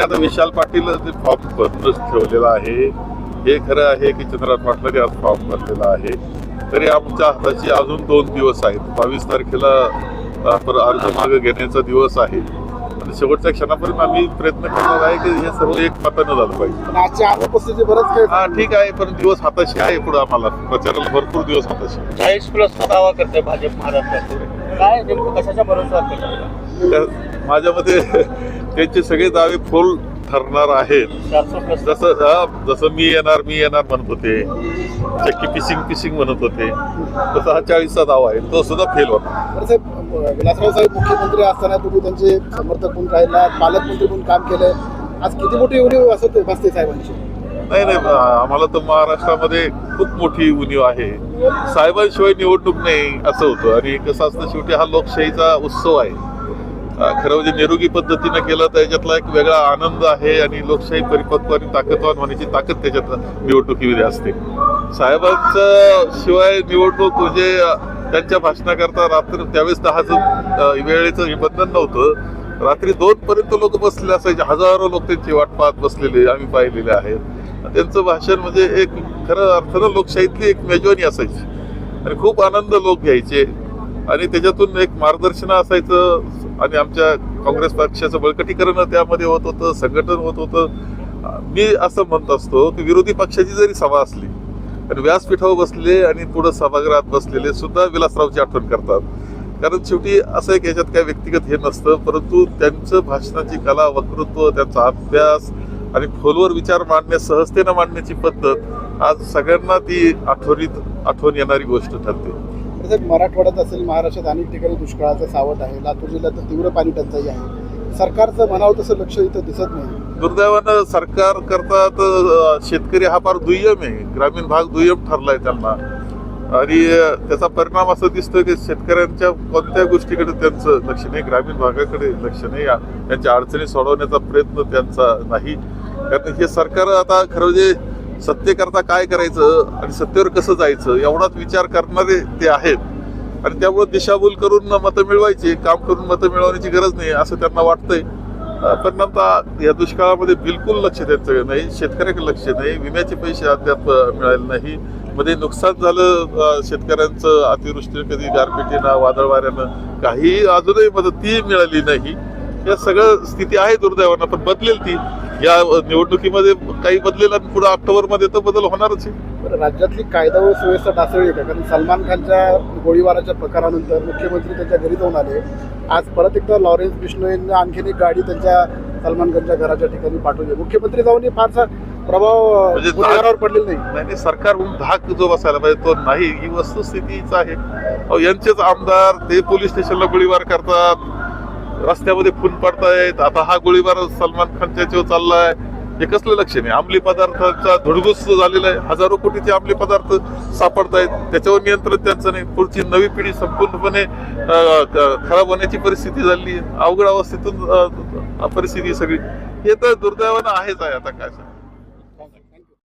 आता विशाल पाटील ते फॉर्म भरूनच ठेवलेला आहे. हे खरं आहे की चंद्रनाथ पाटलांनी आज फॉर्म भरलेला आहे. तरी आमच्या हाताची अजून दोन दिवस आहेत. बावीस तारखेला आपण अर्ज मागे घेण्याचा दिवस आहे. आणि शेवटच्या क्षणापर्यंत आम्ही प्रयत्न करणार आहे की हे सर्व एक मतानं झालं पाहिजे. पण आजच्या अनुपस्थिती बरंच काही हा ठीक आहे पण दिवस हाताशी आहे पुढे आम्हाला. प्रचाराला भरपूर दिवस हाताशी आहे. चाळीस प्लसचा दावा करते भाजप महाराष्ट्रात. काय नेमकं कशाच्या तर माझ्या मते त्यांचे सगळे दावे फोल ठरणार आहेत. जसं जसं मी येणार मी येणार म्हणत होते. चक्की पिसिंग पिसिंग म्हणत होते. तसा हा चाळीसचा दावा आहे. तो सुद्धा फेल होता विलासराव साहेब मुख्यमंत्री असताना तुम्ही त्यांचे समर्थक म्हणून राहिला पालकमंत्री म्हणून काम केलंय. आज किती मोठी उणीव असं ते भासते साहेबांची? नाही नाही आम्हाला तर महाराष्ट्रामध्ये खूप मोठी उणीव आहे. साहेबांशिवाय निवडणूक नाही असं होतं. आणि कसं असतं शेवटी हा लोकशाहीचा उत्सव आहे. खरं म्हणजे निरोगी पद्धतीनं केलं तर याच्यातला एक वेगळा आनंद आहे आणि लोकशाही परिपक्व आणि ताकदवान होण्याची ताकद त्याच्यात निवडणुकीमध्ये असते. साहेबांचं शिवाय निवडणूक म्हणजे त्यांच्या भाषणाकरता रात्री त्यावेळेस दहाचं वेळेचं हे बंधन नव्हतं. रात्री दोन पर्यंत लोक बसलेले असायचे. हजारो लोक त्यांची वाट पाहत बसलेले आम्ही पाहिलेले आहेत. त्यांचं भाषण म्हणजे एक खरं अर्थानं लोकशाहीतली एक मेजवानी असायची. आणि खूप आनंद लोक घ्यायचे. आणि त्याच्यातून एक मार्गदर्शन असायचं. आणि आमच्या काँग्रेस पक्षाचं बळकटीकरण त्यामध्ये होत होतं संघटन होत होतं. मी असं म्हणत असतो की विरोधी पक्षाची जरी सभा असली आणि व्यासपीठावर बसले आणि पुढं सभागृहात बसलेले सुद्धा विलासरावची आठवण करतात. कारण शेवटी असं एक याच्यात काय व्यक्तिगत हे नसतं परंतु त्यांचं भाषणाची कला वक्तृत्व त्यांचा अभ्यास आणि खोलवर विचार मांडण्यास सहजतेनं मांडण्याची पद्धत आज सगळ्यांना ती आठवणीत आठवण येणारी गोष्ट ठरते. मराठवाड्यात असेल महाराष्ट्रात अनेक ठिकाणी दुष्काळाचं सावट आहे लातूर जिल्ह्यात तर तीव्र पाणी टंचाई आहे. सरकारचं म्हणावं तसं लक्ष इथं दिसत नाही. दुर्दैवानं सरकार करता तर शेतकरी हा फार दुय्यम आहे. ग्रामीण भाग दुय्यम ठरलाय त्यांना. आणि त्याचा परिणाम असं दिसतोय की शेतकऱ्यांच्या कोणत्या गोष्टीकडे त्यांचं लक्ष नाही ग्रामीण भागाकडे लक्ष नाही. त्यांच्या अडचणी सोडवण्याचा प्रयत्न त्यांचा नाही. कारण हे सरकार आता खरं म्हणजे सत्तेकरता काय करायचं आणि सत्तेवर कसं जायचं एवढाच विचार करणारे ते आहेत. आणि त्यामुळे दिशाभूल करून मतं मिळवायची काम करून मतं मिळवण्याची गरज नाही असं त्यांना वाटतंय. अं, या दुष्काळामध्ये बिलकुल लक्ष द्यायचं नाही. शेतकऱ्याकडे लक्ष नाही. विम्याचे पैसे अद्याप मिळाले नाही. मध्ये नुकसान झालं शेतकऱ्यांचं अतिवृष्टी कधी गारपिटीनं वादळ वाऱ्यानं काही अजूनही मदत ती मिळाली नाही. या सगळं स्थिती आहे दुर्दैवानं. पण बदलेल ती. या निवडणुकीमध्ये काही बदलेल आणि पुढे ऑक्टोबरमध्ये तर बदल होणारच आहे. राज्यातली कायदा व सुव्यवस्था ढासळली आहे का कारण सलमान खानच्या गोळीबाराच्या प्रकारानंतर मुख्यमंत्री त्यांच्या घरी जाऊन आले. आज परत एकदा लॉरेन्स बिश्नोईंना आणखीन एक गाडी त्यांच्या सलमान खानच्या घराच्या ठिकाणी पाठवली. मुख्यमंत्री जाऊन फारसा प्रभाव म्हणजे गुन्हेगारावर पडलेला नाही. नाही नाही, सरकारहून धाक जो बसायला पाहिजे तो नाही. ही वस्तुस्थितीच आहे. यांचेच आमदार ते पोलीस स्टेशनला गोळीबार करतात. रस्त्यामध्ये खून पडतायत. आता हा गोळीबार सलमान खानच्या जीव चाललाय. हे कसलं लक्ष नाही अंमली पदार्थाचा धुडगूस झालेला आहे. हजारो कोटीचे अंमली पदार्थ सापडतायत. त्याच्यावर नियंत्रण त्यांचं नाही. पुढची नवी पिढी संपूर्णपणे खराब होण्याची परिस्थिती झाली. अवघड अवस्थेतून परिस्थिती सगळी. हे तर दुर्दैवानं आहेच आहे आता काय सांगू.